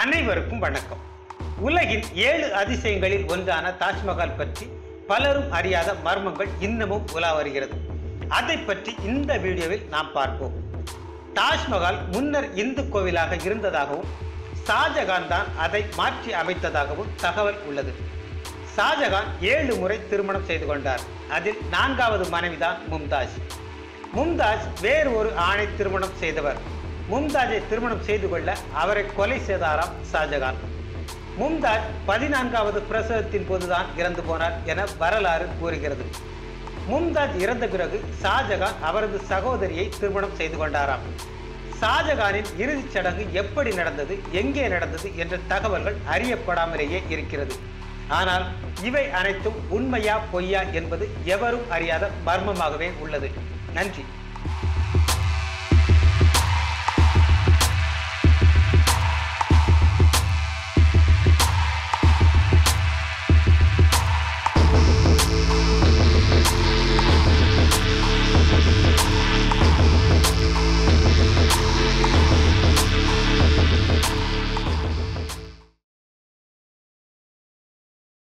அனைவருக்கும் வணக்கம். உலகின் ஏழு அதிசயங்களில் ஒன்றான தாஜ்மஹால் பற்றி பலரும் அறியாத மர்மங்கள் இன்னமும் உலா வருகிறது. அதை பற்றி இந்த வீடியோவில் நாம் பார்ப்போம். தாஜ்மஹால் முன்னர் இந்து கோவிலாக இருந்ததாகவும் ஷாஜகான் தான் அதை மாற்றி அமைத்ததாகவும் தகவல் உள்ளது. ஷாஜகான் ஏழு முறை திருமணம் செய்து கொண்டார். அதில் நான்காவது மனைவிதான் மும்தாஜ். மும்தாஜ் வேறு ஒரு ஆணை திருமணம் செய்தவர். மும்தாஜை திருமணம் செய்து கொள்ள அவரை கொலை செய்தாராம் ஷாஜகான். மும்தாஜ் பதினான்காவது பிரசவத்தின் போதுதான் இறந்து போனார் என வரலாறு கூறுகிறது. மும்தாஜ் இறந்த பிறகு ஷாஜகான் அவரது சகோதரியை திருமணம் செய்து கொண்டாராம். ஷாஜகானின் இறுதிச் சடங்கு எப்படி நடந்தது எங்கே நடந்தது என்ற தகவல்கள் அறியப்படாமலேயே இருக்கிறது. ஆனால் இவை அனைத்தும் உண்மையா பொய்யா என்பது எவரும் அறியாத மர்மமாகவே உள்ளது. நன்றி.